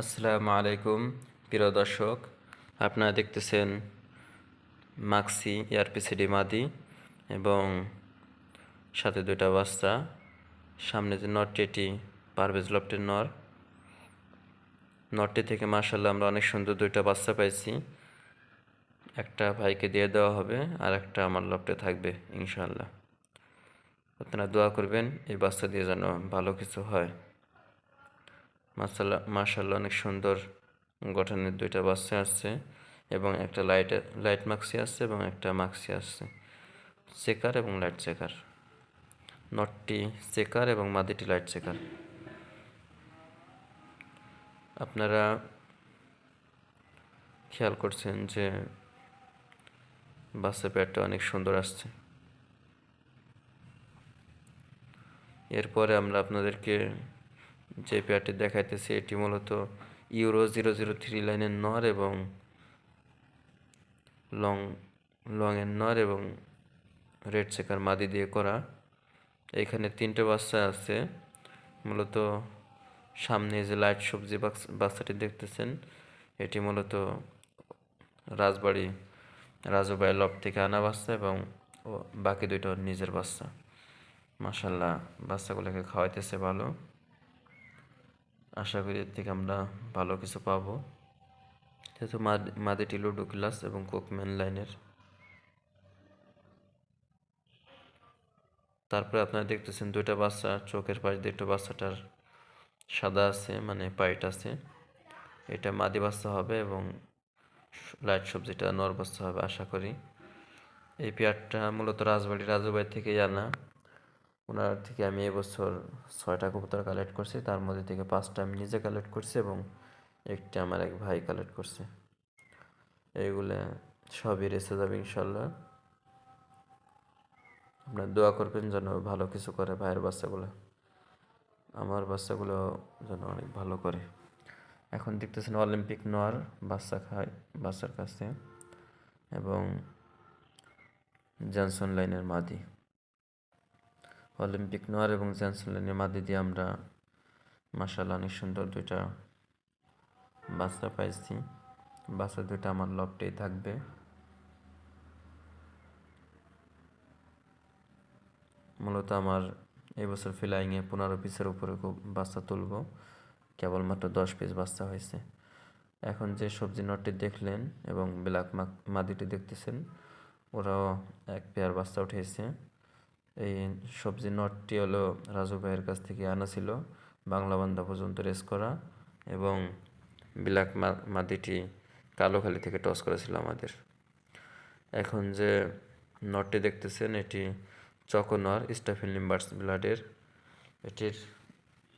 আসসালামু আলাইকুম, প্রিয় দর্শক। আপনারা দেখতেছেন মাক্সি এয়ারপিসিডি মাদি এবং সাথে দুইটা বাচ্চা। সামনে যে নটটি, এটি পারভেজ লফটের নর। নটটি থেকে মার্শাল্লাহ আমরা অনেক সুন্দর দুইটা বাচ্চা পাইছি। একটা ভাইকে দিয়ে দেওয়া হবে, আর একটা আমার লফটে থাকবে ইনশাল্লাহ আপনারা দোয়া করবেন, এই বাচ্চা দিয়ে যেন ভালো কিছু হয়। মাসাল্লাহ মার্শাল্লাহ অনেক সুন্দর গঠনের দুইটা বাচ্চা আসছে এবং একটা লাইট লাইট মাক্সি আসছে এবং একটা মাক্সি আসছে। চেকার এবং লাইট চেকার নটটি চেকার এবং মাদিটি লাইট চেকার আপনারা খেয়াল করছেন যে বাচ্চা প্যাডটা অনেক সুন্দর আসছে। এরপরে আমরা আপনাদেরকে যে পেয়ারটি দেখাইতেছে, এটি মূলত ইউরো জিরো জিরো থ্রি লাইনের নর এবং লং লংয়ের নর এবং রেড চেকার মাদি দিয়ে করা। এখানে তিনটে বাচ্চা আছে। মূলত সামনে যে লাইট সবজি বাচ্চাটি দেখতেছেন, এটি মূলত রাজবাড়ি রাজুবাই লব থেকে আনা বাচ্চা এবং বাকি দুইটা নিজের বাচ্চা। মাসাল্লাহ বাচ্চাগুলোকে খাওয়াইতেছে ভালো। আশা করি এর থেকে আমরা ভালো কিছু পাবো। যেহেতু মাদিটি লুডো ক্লাস এবং কোকম্যান লাইনের। তারপরে আপনারা দেখতেছেন দুইটা বাচ্চা, চোখের পাশ দিয়ে বাচ্চাটার সাদা আছে মানে পাইট আছে। এটা মাদি বাচ্চা হবে এবং লাইট সবজিটা নর বাচ্চা হবে, আশা করি। এই পেয়ারটা মূলত রাজবাড়ি রাজুবাড়ি থেকেই আনা। ওনার থেকে আমি এবছর ছয়টা কবুতর কালেক্ট করছি। তার মধ্যে থেকে পাঁচটা আমি নিজে কালেক্ট করছি এবং একটি আমার এক ভাই কালেক্ট করছে। এইগুলো সবই রেসে যাবে ইনশাল্লাহ। আপনার দোয়া করবেন যেন ভালো কিছু করে ভাইয়ের বাচ্চাগুলো। আমার বাচ্চাগুলো যেন অনেক ভালো করে। এখন দেখতেছেন অলিম্পিক নোয়ার বাচ্চা খায়, বাচ্চার কাছে। এবং জনসন লাইনের মাদি। অলিম্পিক নোয়ার এবং জ্যান্সেলেনের মাদি দিয়ে আমরা মাসাল অনেক সুন্দর দুইটা বাচ্চা পাইছি। বাচ্চা দুইটা আমার লকটেই থাকবে। মূলত আমার এবছর ফিলাইংয়ে পনেরো পিসের উপরে খুব বাচ্চা তুলব। কেবলমাত্র দশ পিস বাচ্চা হয়েছে। এখন যে সবজি নটটি দেখলেন এবং ব্ল্যাক মাদিটি দেখতেছেন, ওরাও এক পেয়ার বাচ্চা উঠেছে। এই সবজি নটটি হলো রাজু ভাইয়ের কাছ থেকে আনা ছিল। বাংলা বান্দা পর্যন্ত রেস করা এবং ব্ল্যাক মাদিটি কালোখালি থেকে টস করেছিল আমাদের। এখন যে নটটি দেখতেছেন, এটি চকোনর স্টাফিন লিম্বার্স ব্লাডের। এটির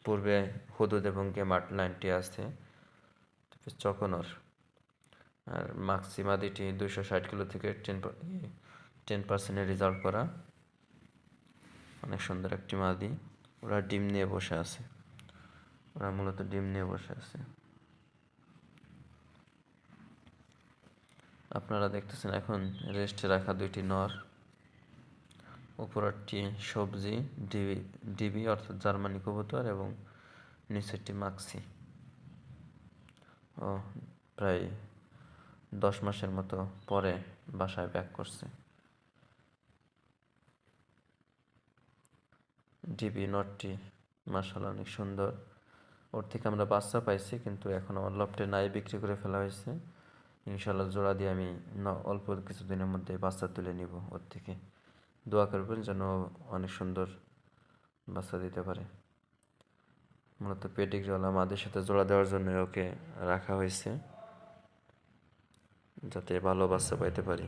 পূর্বে হুদুদ এবং গেমার্ট লাইনটি আছে চকোনর। আর মাক্সিমাদিটি দুশো ষাট কিলো থেকে টেন টেন পার্সেন্টের রেজাল্ট করা। অনেক সুন্দর একটি মাদি। ওরা ডিম নিয়ে বসে আছে। ওরা মূলত ডিম নিয়ে বসে আছে। আপনারা দেখতেছেন এখন রেস্টে রাখা দুইটি নর। উপরেরটি সবজি, ডিবি ডিবি অর্থাৎ জার্মানি কবুতর এবং নিচেরটি মাক্সি। ও প্রায় দশ মাসের মতো পরে বাসায় ব্যাক করছে। ডিবি নটটি মার্শাল অনেক সুন্দর। ওর থেকে আমরা বাচ্চা পাইছি, কিন্তু এখন আমার লফটে নাই, বিক্রি করে ফেলা হয়েছে। ইনশাল্লাহ জোড়া দিয়ে আমি অল্প কিছুদিনের মধ্যে বাচ্চা তুলে নিব ওর থেকে। দোয়া করবেন যেন অনেক সুন্দর বাচ্চা দিতে পারে। মূলত পেডিগ্রিওয়ালা মাদের সাথে জোড়া দেওয়ার জন্য ওকে রাখা হয়েছে, যাতে ভালো বাচ্চা পাইতে পারি।